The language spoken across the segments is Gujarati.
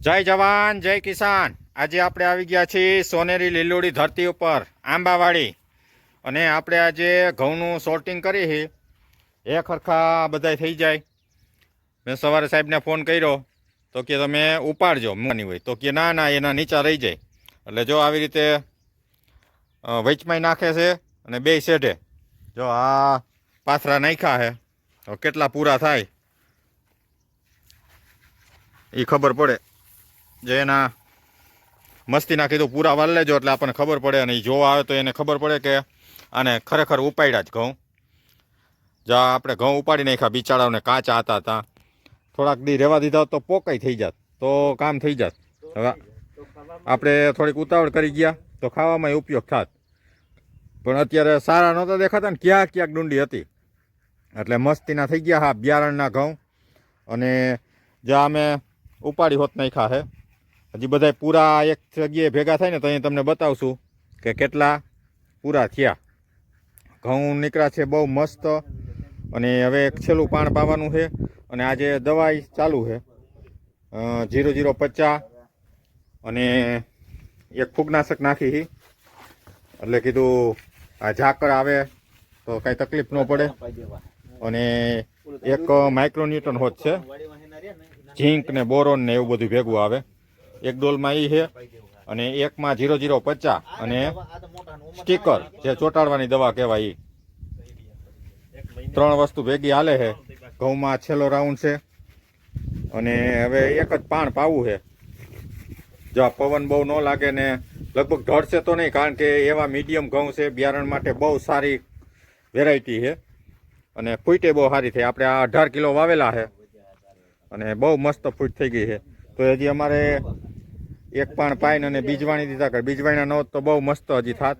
જય જવાન જય કિસાન. આજે આપણે આવી ગયા છીએ સોનેરી લીલોડી ધરતી ઉપર આંબાવાડી. અને આપણે આજે ઘઉંનું સોર્ટિંગ કરી છે એ ખરખા બધાય થઈ જાય. મેં સવારે સાહેબને ફોન કર્યો તો કે તમે ઉપાડજો મૂકવાની હોય. તો કે ના ના એના નીચા રહી જાય. એટલે જો આવી રીતે અ, નાખે છે અને બે શેઢે. જો આ પાથરા નાખ્યા છે તો કેટલા પૂરા થાય. એ ખબર પડે. જે એના મસ્તી કીધું પૂરા વાળ લેજો એટલે આપણને ખબર પડે અને એ જોવા આવે તો એને ખબર પડે કે આને ખરેખર ઉપાડ્યા જ ઘઉં. જા, આપણે ઘઉં ઉપાડી નાખ્યા, બિચારાઓને કાચા હતા ત્યાં થોડાક દી રહેવા દીધા તો પોકાઈ થઈ જાત. તો કામ થઈ જાત. હવે આપણે થોડીક ઉતાવળ કરી ગયા તો ખાવામાં ઉપયોગ થાત. પણ અત્યારે સારા નહોતા દેખાતા ને ક્યાંક ક્યાંક ડુંડી હતી. એટલે મસ્તીના થઈ ગયા હા, બિયારણના ઘઉં. અને જ્યાં અમે ઉપાડી હોત નાખ્યા છે હજી બધા પૂરા એક જગ્યાએ ભેગા થાય ને તો અહીં તમને બતાવશું કે કેટલા પૂરા થયા. ઘઉં નીકળ્યા છે બહુ મસ્ત અને હવે છેલ્લું પાણ પાવાનું છે અને આજે દવાઈ ચાલુ છે. જીરો જીરો પચાસ અને એક ફૂગનાશક નાખી છે એટલે કીધું આ ઝાકળ આવે તો કાંઈ તકલીફ ન પડે. અને એક માઇક્રોન્યુટન હોત છે. ઝીંક ને બોરોન ને એવું બધું ભેગું આવે. એક ડોલમાં એ છે અને એકમાં જીરો જીરો પચાસ અને સ્ટીકર જે ચોંટાડવાની દવા કહેવાય એ ત્રણ વસ્તુ ભેગી હાલે છે. ઘઉંમાં છેલ્લો રાઉન્ડ છે અને હવે એક જ પાણ પાવું છે. જો આ પવન બહુ ન લાગે ને લગભગ ઢળશે તો નહીં, કારણ કે એવા મીડિયમ ઘઉં છે, બિયારણ માટે બહુ સારી વેરાયટી છે. અને ફૂટે બહુ સારી થઈ આપણે આ અઢાર કિલો વાવેલા છે અને બહુ મસ્ત ફૂટ થઈ ગઈ છે. તો હજી અમારે એક પાણ પાઈને અને બીજવાણી દીધા કર. બીજવાણીના ન તો બહુ મસ્ત હજી થાત.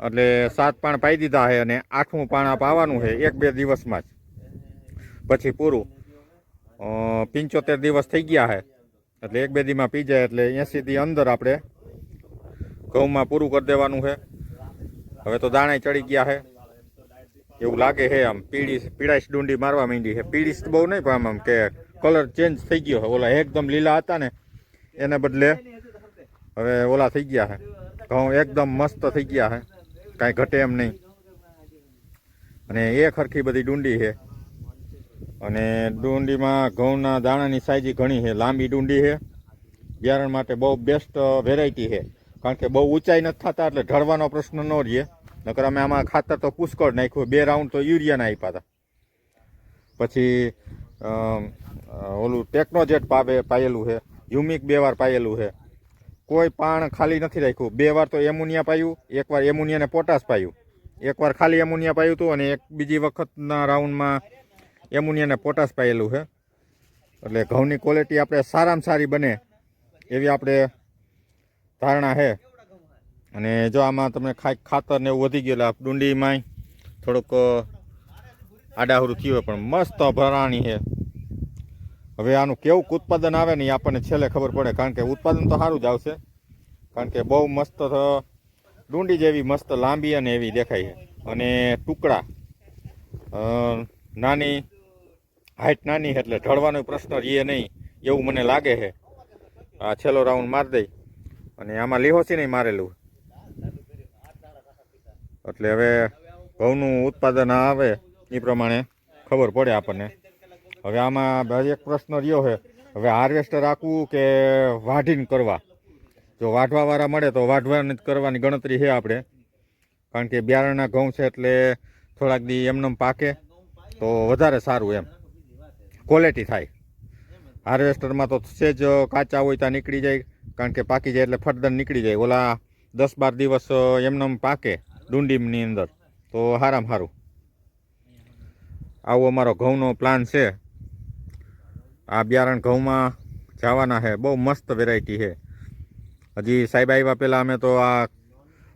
એટલે સાત પાણ પાઈ દીધા છે અને આઠમું પાણ પાવાનું છે એક બે દિવસમાં જ. પછી પૂરું. પંચોતેર દિવસ થઈ ગયા છે એટલે એક બે દીમાં પી જાય એટલે એંસીથી અંદર આપણે ઘઉંમાં પૂરું કરી દેવાનું છે હવે તો દાણે ચડી ગયા છે એવું લાગે છે આમ પીળી પીળાશ ડુંડી મારવા માંડી છે પીળીશ બહુ નહીં પણ આમ કે કલર ચેન્જ થઈ ગયો ઓલા એકદમ લીલા હતા ને એને બદલે હવે ઓલા થઈ ગયા છે. ઘઉં એકદમ મસ્ત થઈ ગયા છે. કાંઈ ઘટે એમ નહીં. અને એ ખરખી બધી ડુંડી છે. અને ડુંડીમાં ઘઉંના દાણાની સાઈઝ ઘણી છે. લાંબી ડુંડી છે. બિયારણ માટે બહુ બેસ્ટ વેરાયટી છે. કારણ કે બહુ ઊંચાઈ નથી થતા, એટલે ઢળવાનો પ્રશ્ન ન રહે. નકર અમે આમાં ખાતર તો પુષ્કળ નાખ્યું. બે રાઉન્ડ તો યુરિયાના આપ્યા હતા. પછી ઓલું ટેકનોજેટ પાવે પાયેલું છે. યુમિક બે વાર પાયેલું છે. કોઈ પાણ ખાલી નથી રાખ્યું. બે વાર તો એમોનિયા પાયું એકવાર એમોનિયાને પોટાશ પાયું. એકવાર ખાલી એમોનિયા પાયું હતું અને એક બીજી વખતના રાઉન્ડમાં એમોનિયાને પોટાશ પાયેલું છે. એટલે ઘઉંની ક્વોલિટી આપણે સારામાં સારી બને એવી આપણે ધારણા છે. અને જો આમાં તમને ખાઈ ખાતર ને એવું વધી ગયેલા ડુંડીમાંય થોડુંક આડાહરું થયું હોય પણ મસ્ત ભરાણી છે. હવે આનું કેવું ઉત્પાદન આવે ને એ આપણને છેલ્લે ખબર પડે, કારણ કે ઉત્પાદન તો સારું જ આવશે. કારણ કે બહુ મસ્ત ડુંડી જેવી મસ્ત, લાંબી અને એવી દેખાય છે. અને ટુકડા નાની, હાઈટ નાની એટલે ઢળવાનો પ્રશ્ન એ નહીં, એવું મને લાગે છે. આ છેલ્લો રાઉન્ડ મારી દઈ. અને આમાં લીહોસી નહીં મારેલું. એટલે હવે ઘઉંનું ઉત્પાદન આવે, એ પ્રમાણે ખબર પડે આપણને. હવે આમાં એક પ્રશ્ન રહ્યો છે. હવે હાર્વેસ્ટર રાખવું કે વાઢીને કરવા? જો વાઢવાવાળા મળે તો વાઢવાની જ કરવાની ગણતરી છે આપણે. કારણ કે બિયારણના ઘઉં છે એટલે થોડાક દી એમનેમ પાકે તો વધારે સારું એમ. ક્વોલિટી થાય. હાર્વેસ્ટરમાં તો સેજ કાચા હોય ત્યાં નીકળી જાય. કારણ કે પાકી જાય એટલે ફટદન નીકળી જાય. ઓલા દસ બાર દિવસ એમને પાકે ડુંડીની અંદર. તો સારામાં સારું આવો અમારો ઘઉંનો પ્લાન છે. આ બિયારણ ઘઉંમાં જવાના છે. બહુ મસ્ત વેરાયટી છે. હજી સાહેબ આવ્યા પહેલાં અમે તો આ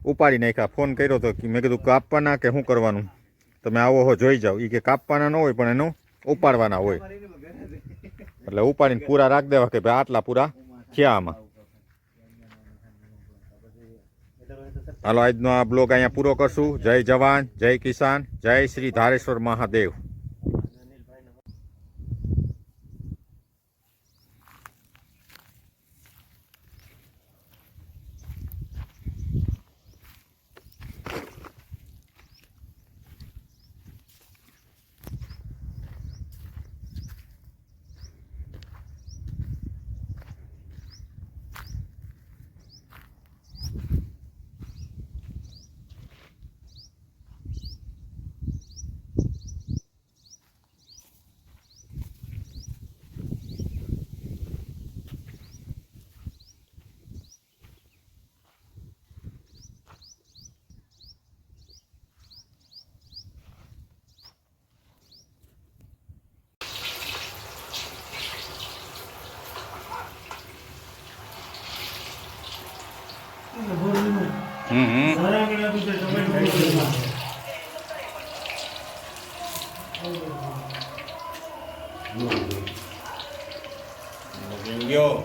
ઉપાડી નાખ્યા. ફોન કર્યો તો કે મેં કીધું કાપવાના કે શું કરવાનું? તમે આવો હો, જોઈ જાઓ. એ કે કાપવાના ન હોય, પણ એનું ઉપાડવાના હોય. એટલે ઉપાડીને પૂરા રાખી દેવા કે ભાઈ આટલા પૂરા થયા આમાં. હાલો, આજનો આ બ્લોગ અહીંયા પૂરો કરશું. જય જવાન, જય કિસાન, જય શ્રી ધારેશ્વર મહાદેવ હમ હમ સારાંગણા તો તે ટમેટું ગયો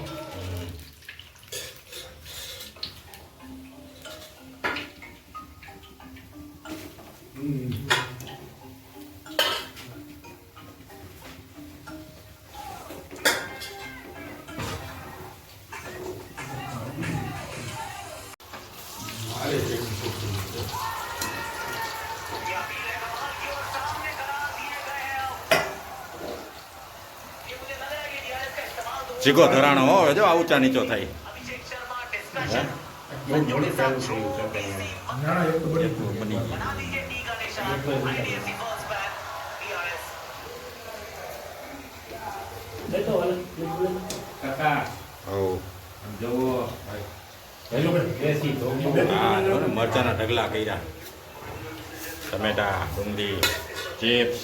જીગો ધરાણો હો જો આ ઊંચા નીચો થાય. મરચાના ઢગલા કર્યા. ટમેટા ડુંગળી ચિપ્સ.